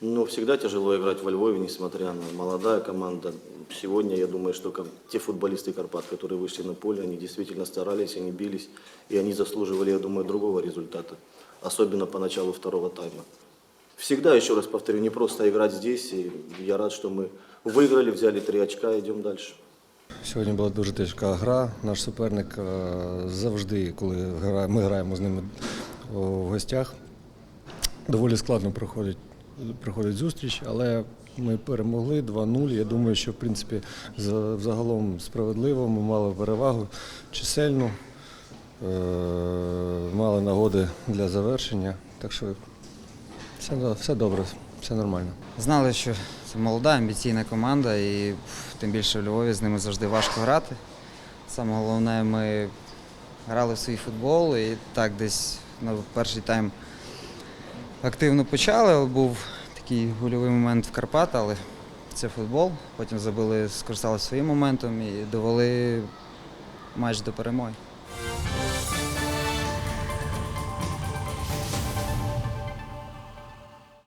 Ну, всегда тяжело играть во Львове, несмотря на молодая команда. Сегодня, я думаю, что ком- те футболисты Карпат, которые вышли на поле, они действительно старались, они бились, и они заслуживали, я думаю, другого результата. Особенно по началу второго тайма. Всегда, еще раз повторю, не просто играть здесь, и я рад, что мы выиграли, взяли три очка, идем дальше. Сьогодні була дуже тяжка гра. Наш суперник е, завжди, коли гра- ми граємо з ними в гостях, доволі складно проходить, проходить зустріч, але ми перемогли 2-0. Я думаю, що в принципі за- взагалом справедливо. Ми мали перевагу чисельну, е, мали нагоди для завершення. Так що все, все добре, все нормально. Знали, що це молода, амбіційна команда, і тим більше в Львові з ними завжди важко грати. Саме головне, ми грали в свій футбол і так десь на перший тайм активно почали. Був такий гольовий момент в Карпат, але це футбол. Потім забили, скористалися своїм моментом і довели матч до перемоги.